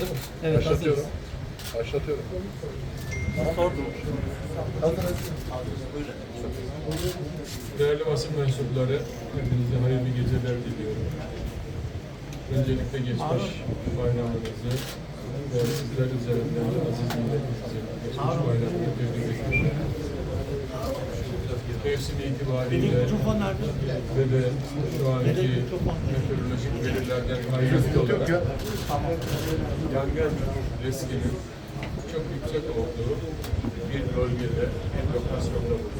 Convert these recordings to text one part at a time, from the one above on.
Hazır mı? Evet, Başlatıyorum. hazırız. Başlatıyorum. Sordum. Değerli basın mensupları, hepinize hayırlı geceler diliyorum. Öncelikle geçmiş bayramınızı ve sizler üzerinden de aziz milletimizin geçmiş bayramını tebrik ediyorum. Mevsim itibariyle ve de şu anki meteorolojik verilerden kaynaklı olarak yangın riskinin çok yüksek olduğu bir bölgede, bir lokasyonda bulunduk.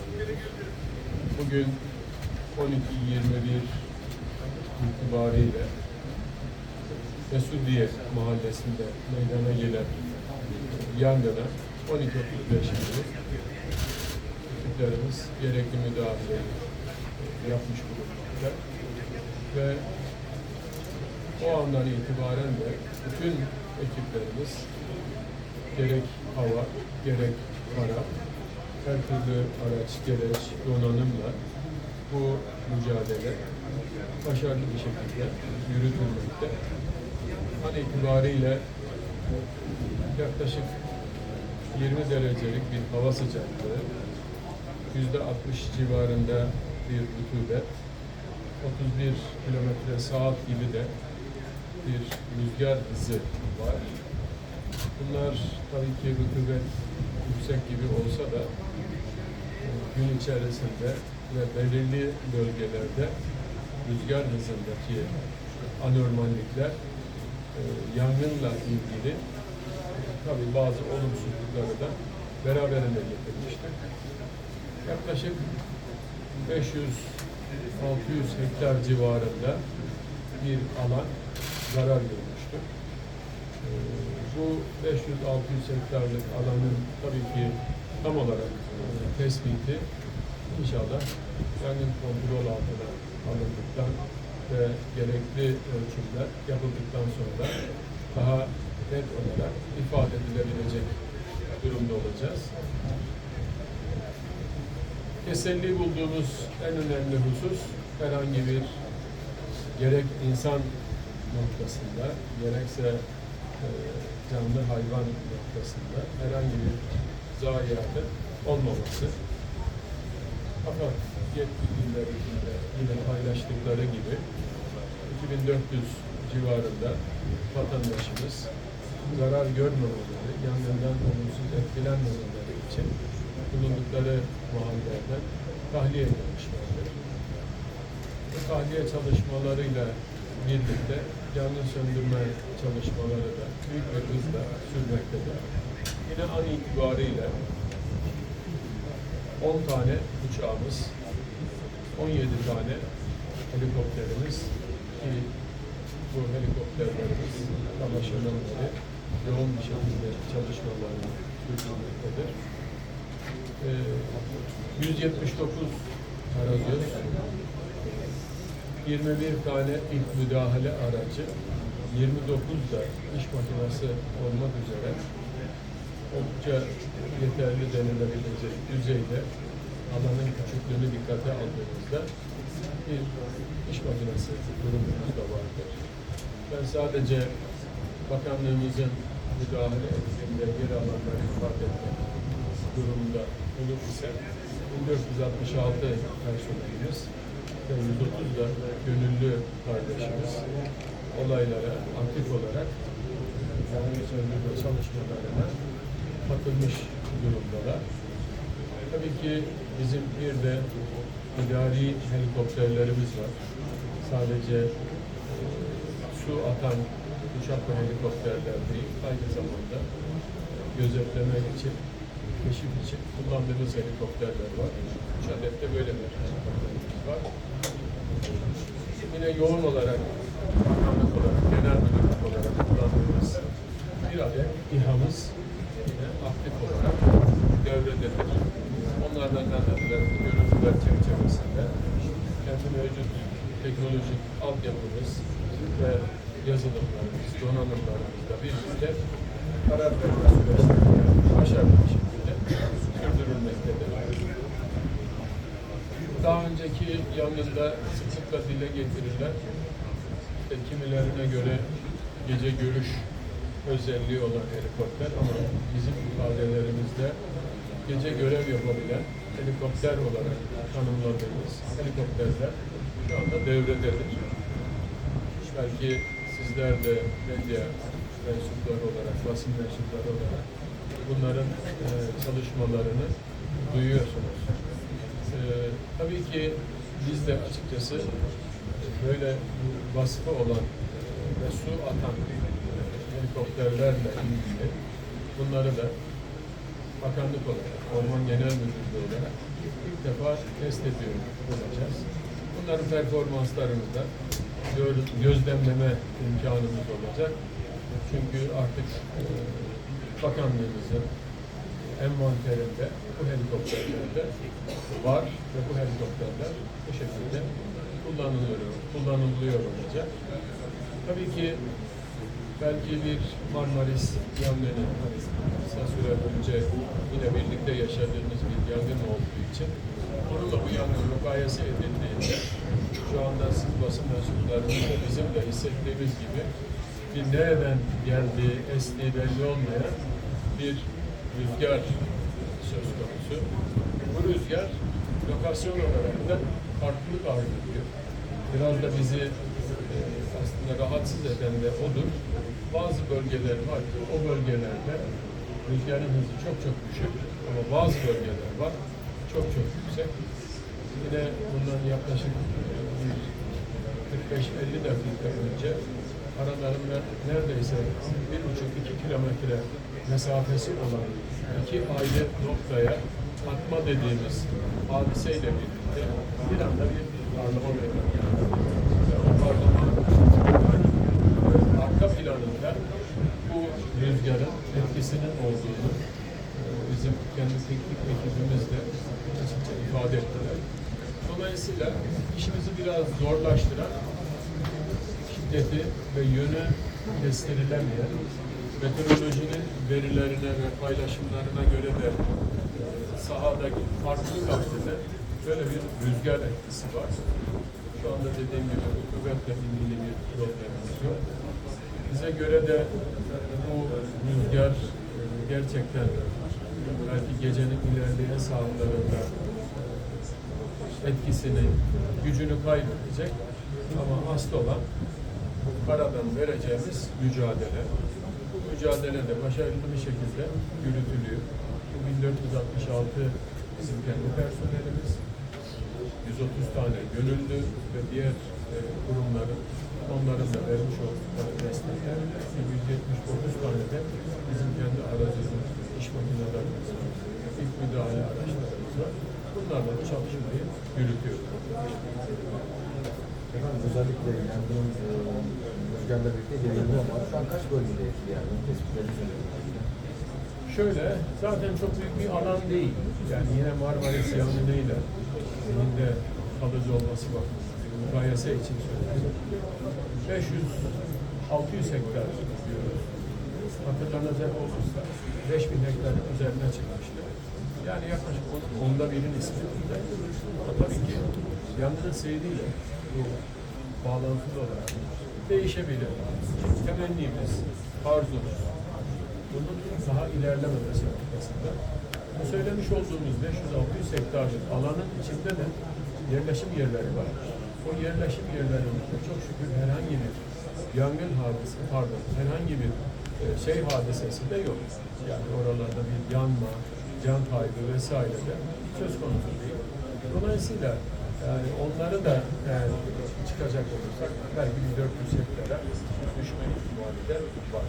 Bugün 12.21 itibariyle Mesudiye mahallesinde meydana gelen yangına 12.35'inde ekiplerimiz gerekli müdahaleyi yapmış bulunmakta. Ve o andan itibaren de bütün ekiplerimiz gerek hava, gerek kara, her türlü araç, gereç, donanımla bu mücadele başarılı bir şekilde yürütülmekte. An itibariyle yaklaşık 20 derecelik bir hava sıcaklığı, 60 civarında bir rutubet, 31 kilometre saat gibi de bir rüzgar hızı var. Bunlar tabii ki rutubet yüksek gibi olsa da gün içerisinde ve belirli bölgelerde rüzgar hızındaki anormallikler e, yangınla ilgili tabii bazı olumsuzlukları da beraberinde getirmiştir. Yaklaşık 500-600 hektar civarında bir alan zarar görmüştür. Ee, Bu 500-600 hektarlık alanın tabii ki tam olarak e, tespiti inşallah yangın kontrol altına alındıktan ve gerekli ölçümler yapıldıktan sonra daha net olarak ifade edilebilecek durumda olacağız. Teselli bulduğumuz en önemli husus herhangi bir gerek insan noktasında gerekse e, canlı hayvan noktasında herhangi bir zayiatın olmaması. Fakat yetkililerin de yine paylaştıkları gibi 2400 civarında vatandaşımız zarar görmemeleri, yangından olumsuz etkilenmemeleri için bulundukları mahallelerden tahliye edilmişlerdir. Bu tahliye çalışmalarıyla birlikte yangın söndürme çalışmaları da büyük bir hızla sürmektedir. Yine an itibariyle 10 tane uçağımız, 17 tane helikopterimiz ki bu helikopterlerimiz Kamaşır'dan beri yoğun bir şekilde çalışmalarını sürdürmektedir. Ee, 179 aracı, 21 tane ilk müdahale aracı, 29 da iş makinesi olmak üzere. Oldukça yeterli denilebilecek düzeyde alanın küçüklüğünü dikkate aldığımızda bir iş makinesi durumumuz da vardır. Ben sadece bakanlığımızın müdahale ettiğinde yer alanları ifade etmek durumunda olur ise 1466 personelimiz ve 130 da gönüllü kardeşimiz olaylara aktif olarak yangın söndürme çalışmalarına katılmış durumdalar. Tabii ki bizim bir de idari helikopterlerimiz var. Sadece su atan uçak ve helikopterler değil, aynı zamanda gözetlemek için, keşif için kullandığımız helikopterler var. Üç de böyle bir helikopterimiz var. Yine yoğun olarak, bakanlık olarak, genel müdürlük olarak kullandığımız bir adet İHA'mız yine aktif olarak devrededir. Onlardan da görüntüler çerçevesinde kendi mevcut teknolojik altyapımız ve yazılımlarımız, donanımlarımızla birlikte karar verme süreçlerinde başarılı sürdürülmektedir. Daha önceki yangında sıklıkla dile getirilen işte kimilerine göre gece görüş özelliği olan helikopter ama bizim ifadelerimizde gece görev yapabilen helikopter olarak tanımladığımız helikopterler şu anda devrededir. Belki sizler de medya mensupları olarak, basın mensupları olarak bunların e, çalışmalarını duyuyorsunuz. E, tabii ki biz de açıkçası böyle vasfı olan ve su atan helikopterlerle ilgili bunları da bakanlık olarak, Orman Genel Müdürlüğü olarak ilk defa test ediyor olacağız. Bunların performanslarını da gör- gözlemleme imkanımız olacak. Çünkü artık e, bakanlığımızın envanterinde bu helikopterlerde var ve bu helikopterler bu şekilde kullanılıyor, kullanılıyor olacak. Tabii ki belki bir Marmaris yangını kısa süre önce yine birlikte yaşadığımız bir yangın olduğu için onunla bu yangın mukayese edildiğinde şu anda siz basın mensuplarının da bizim de hissettiğimiz gibi bir nereden geldiği, estiği belli olmayan bir rüzgar söz konusu. Bu rüzgar lokasyon olarak da farklılık arz ediyor. Biraz da bizi e, aslında rahatsız eden de odur. Bazı bölgeler var ki o bölgelerde rüzgarın hızı çok çok düşük ama bazı bölgeler var çok çok yüksek. Yine bundan yaklaşık bir 45-50 dakika önce aralarında neredeyse bir buçuk iki kilometre mesafesi olan iki ayrı noktaya atma dediğimiz hadiseyle birlikte bir anda bir parlama meydana geldi. Parlama arka planında bu rüzgarın etkisinin olduğunu e, bizim kendi teknik ekibimiz de ifade ettiler. Dolayısıyla işimizi biraz zorlaştıran şiddeti ve yönü kestirilemeyen meteorolojinin verilerine ve paylaşımlarına göre de e, sahadaki farklı kalitede böyle bir rüzgar etkisi var. Şu anda dediğim gibi kuvvetle ilgili bir problemimiz yok. Bize göre de bu rüzgar e, gerçekten belki gecenin ilerleyen saatlerinde etkisini, gücünü kaybedecek. Ama asıl olan bu karadan vereceğimiz mücadele. Bu mücadele de başarılı bir şekilde yürütülüyor. Bu 1466 bizim kendi personelimiz, 130 tane gönüllü ve diğer e, kurumların onların da vermiş oldukları destekler ve 179 tane de bizim kendi aracımız, iş makinelerimiz, ilk müdahale araçlarımız var. Bunlarla bu çalışmayı yürütüyoruz. Özellikle yangının e, rüzgarla birlikte yayılma var. Şu an kaç etkili yani? Tespitleriniz önemli. Şöyle, zaten çok büyük bir alan değil. Yani yine Marmaris yangınıyla bunun da kalıcı olması bir mukayese için söylüyorum. 500-600 hektar diyoruz. Hatırlanacak olursa 5000 hektarın üzerine çıkmıştı. Yani yaklaşık onda birin isminde. Ama tabii ki yangının seyriyle bu bağlantılı olarak değişebilir. Temennimiz, arzumuz, bunun daha ilerlememesi noktasında. Bu söylemiş olduğumuz 500-600 hektarlık alanın içinde de yerleşim yerleri var. O yerleşim yerlerinde çok şükür herhangi bir yangın hadisi, pardon, herhangi bir e, şey hadisesi de yok. Yani oralarda bir yanma, can kaybı vesaire de söz konusu değil. Dolayısıyla yani onları da eğer çıkacak olursak belki bir 400 hektara düşme ihtimali de var.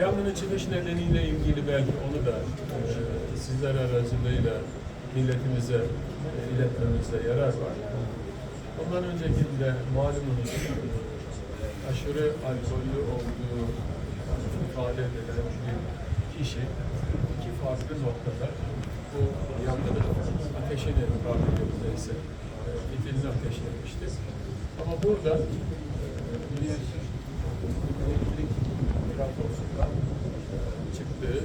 Yangının çıkış nedeniyle ilgili belki onu da e, sizler aracılığıyla milletimize e, iletmemizde yarar var. Ondan öncekinde malumunuz aşırı alkollü olduğu ifade edilen bir kişi iki farklı noktada bu yangının ateşini tabiri caizse e, fitilini ateşlemişti. Ama burada e, bir elektrik raporsundan çıktığı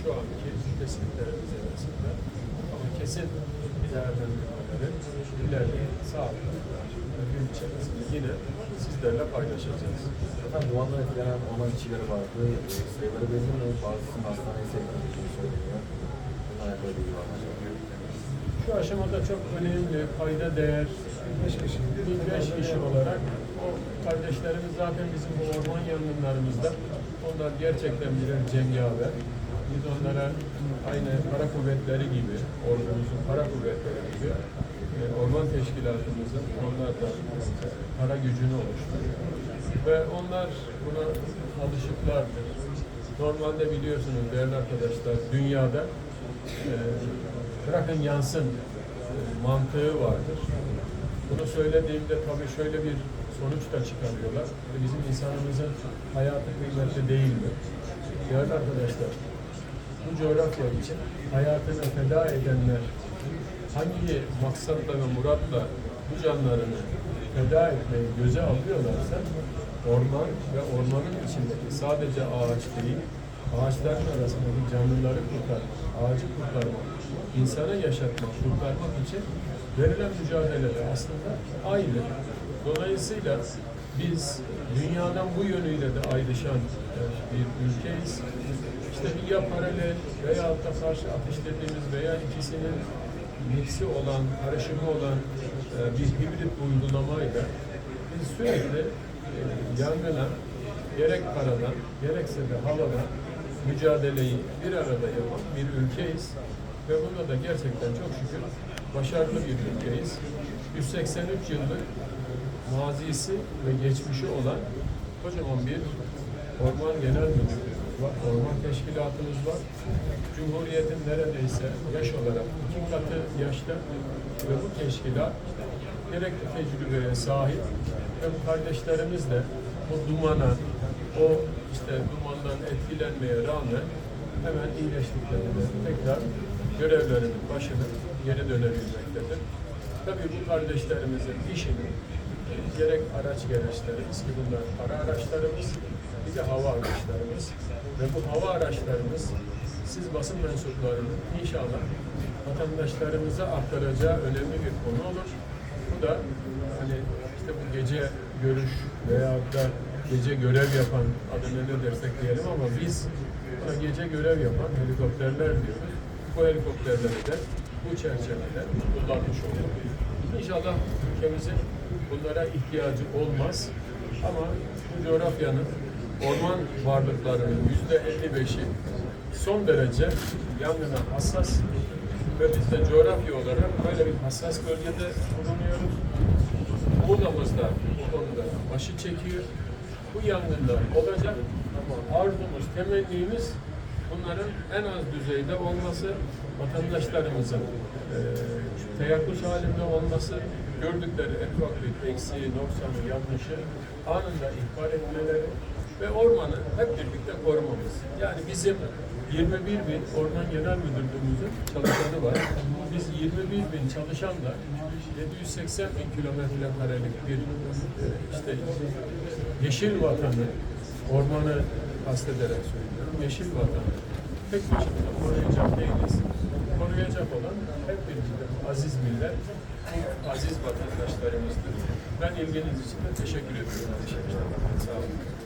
şu anki tespitlerimiz arasında ama kesin değerlendirmeler detayları ileride sağlıklı gün içerisinde yine sizlerle paylaşacağız. Efendim dumandan etkilenen orman işçileri vardı. Sayıları belli mi? Bazısının hastaneye sevk edildiği söyleniyor. Şu aşamada çok önemli, kayda değer bir beş kişi olarak o kardeşlerimiz zaten bizim bu orman yangınlarımızda onlar gerçekten birer cengaver. Biz onlara aynı kara kuvvetleri gibi, ordumuzun kara kuvvetleri gibi e, orman teşkilatımızın onlar da kara gücünü oluşturuyor. Ve onlar buna alışıklardır. Normalde biliyorsunuz değerli arkadaşlar dünyada bırakın yansın e, mantığı vardır. Bunu söylediğimde tabii şöyle bir sonuç da çıkarıyorlar. Bizim insanımızın hayatı kıymetli değil mi? Değerli arkadaşlar, bu coğrafya için hayatını feda edenler hangi maksatla ve muratla bu canlarını feda etmeyi göze alıyorlarsa orman ve ormanın içindeki sadece ağaç değil, ağaçların arasındaki canlıları kurtarmak, ağacı kurtarmak, insanı yaşatmak, kurtarmak için verilen mücadeleler aslında aynı. Dolayısıyla biz dünyadan bu yönüyle de ayrışan bir ülkeyiz. İşte ya paralel veya da karşı ateş dediğimiz veya ikisinin miksi olan, karışımı olan e, bir hibrit uygulamayla biz sürekli e, yangına gerek karadan gerekse de havadan mücadeleyi bir arada yapan bir ülkeyiz. Ve bunda da gerçekten çok şükür başarılı bir ülkeyiz. 183 yıllık mazisi ve geçmişi olan kocaman bir Orman Genel Müdürlüğü var, Orman Teşkilatımız var. Cumhuriyetin neredeyse yaş olarak iki katı yaşta ve bu teşkilat gerekli tecrübeye sahip ve kardeşlerimiz de bu dumana, o işte dumandan etkilenmeye rağmen hemen iyileştiklerinde tekrar görevlerinin başına geri dönebilmektedir. Tabii bu kardeşlerimizin işini e, gerek araç gereçlerimiz ki bunlar para araçlarımız, bir de hava araçlarımız ve bu hava araçlarımız siz basın mensuplarının inşallah vatandaşlarımıza aktaracağı önemli bir konu olur. Bu da hani işte bu gece görüş veya da gece görev yapan adına ne dersek diyelim ama biz gece görev yapan helikopterler diyoruz. Bu helikopterleri de bu çerçevede kullanmış olduk. İnşallah ülkemizin bunlara ihtiyacı olmaz ama bu coğrafyanın orman varlıklarının yüzde 55'i son derece yangına hassas ve biz de coğrafya olarak böyle bir hassas bölgede bulunuyoruz. Muğla'mız da bu konuda başı çekiyor. Bu yangınlar olacak. Arzumuz, temennimiz bunların en az düzeyde olması, vatandaşlarımızın e, teyakkuz halinde olması, gördükleri en ufak bir eksiği, noksanı, yanlışı anında ihbar etmeleri ve ormanı hep birlikte korumamız. Yani bizim 21 bin Orman Genel Müdürlüğümüzün çalışanı var. Biz 21 bin çalışanla 780 bin kilometre karelik bir işte yeşil vatanı, ormanı kastederek söylüyorum. Yeşil vatanı tek başına koruyacak değiliz. Koruyacak olan hep birlikte aziz millet, aziz vatandaşlarımızdır. Ben ilginiz için de teşekkür ediyorum. Sağ olun.